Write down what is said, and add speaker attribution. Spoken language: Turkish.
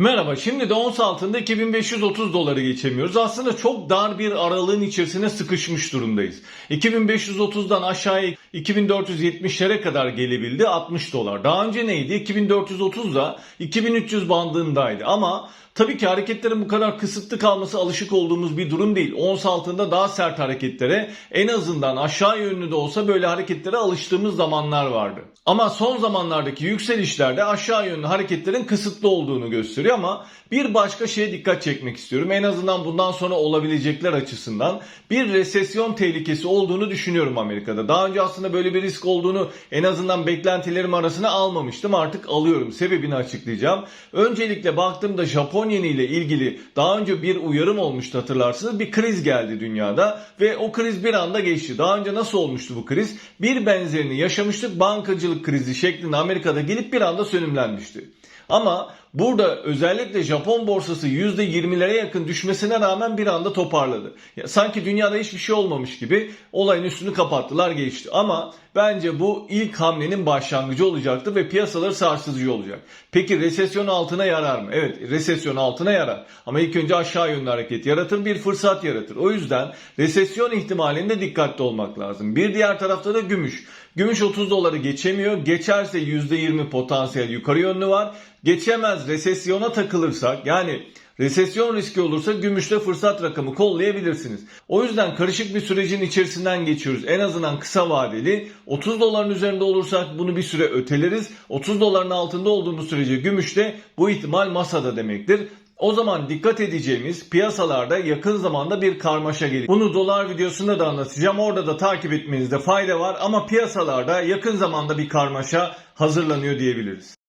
Speaker 1: Merhaba, şimdi de ons altında 2530 doları geçemiyoruz. Aslında çok dar bir aralığın içerisine sıkışmış durumdayız. 2530'dan aşağıya 2470'lere kadar gelebildi 60 dolar. Daha önce neydi? 2430'da 2300 bandındaydı ama Tabii ki hareketlerin bu kadar kısıtlı kalması alışık olduğumuz bir durum değil. Ons altında daha sert hareketlere en azından aşağı yönlü de olsa böyle hareketlere alıştığımız zamanlar vardı. Ama son zamanlardaki yükselişlerde aşağı yönlü hareketlerin kısıtlı olduğunu gösteriyor ama bir başka şeye dikkat çekmek istiyorum. En azından bundan sonra olabilecekler açısından bir resesyon tehlikesi olduğunu düşünüyorum Amerika'da. Daha önce aslında böyle bir risk olduğunu en azından beklentilerim arasına almamıştım. Artık alıyorum. Sebebini açıklayacağım. Öncelikle baktığımda Japonya ile ilgili daha önce bir uyarım olmuştu hatırlarsınız. Bir kriz geldi dünyada ve o kriz bir anda geçti. Daha önce nasıl olmuştu bu kriz? Bir benzerini yaşamıştık. Bankacılık krizi şeklinde Amerika'da gelip bir anda sönümlenmişti. Ama burada özellikle Japon borsası %20'lere yakın düşmesine rağmen bir anda toparladı. Ya sanki dünyada hiçbir şey olmamış gibi olayın üstünü kapattılar geçti. Ama bence bu ilk hamlenin başlangıcı olacaktır ve piyasaları sarsıcı olacak. Peki resesyon altına yarar mı? Evet resesyon altına yarar. Ama ilk önce aşağı yönlü hareket yaratır bir fırsat yaratır. O yüzden resesyon ihtimalinde dikkatli olmak lazım. Bir diğer tarafta da gümüş. Gümüş 30 doları geçemiyor. Geçerse %20 potansiyel yukarı yönlü var. Geçemez resesyona takılırsak yani resesyon riski olursa gümüşte fırsat rakamı kollayabilirsiniz. O yüzden karışık bir sürecin içerisinden geçiyoruz. En azından kısa vadeli 30 doların üzerinde olursak bunu bir süre öteleriz. 30 doların altında olduğumuz sürece gümüşte bu ihtimal masada demektir. O zaman dikkat edeceğimiz piyasalarda yakın zamanda bir karmaşa gelir. Bunu dolar videosunda da anlatacağım. Orada da takip etmenizde fayda var ama piyasalarda yakın zamanda bir karmaşa hazırlanıyor diyebiliriz.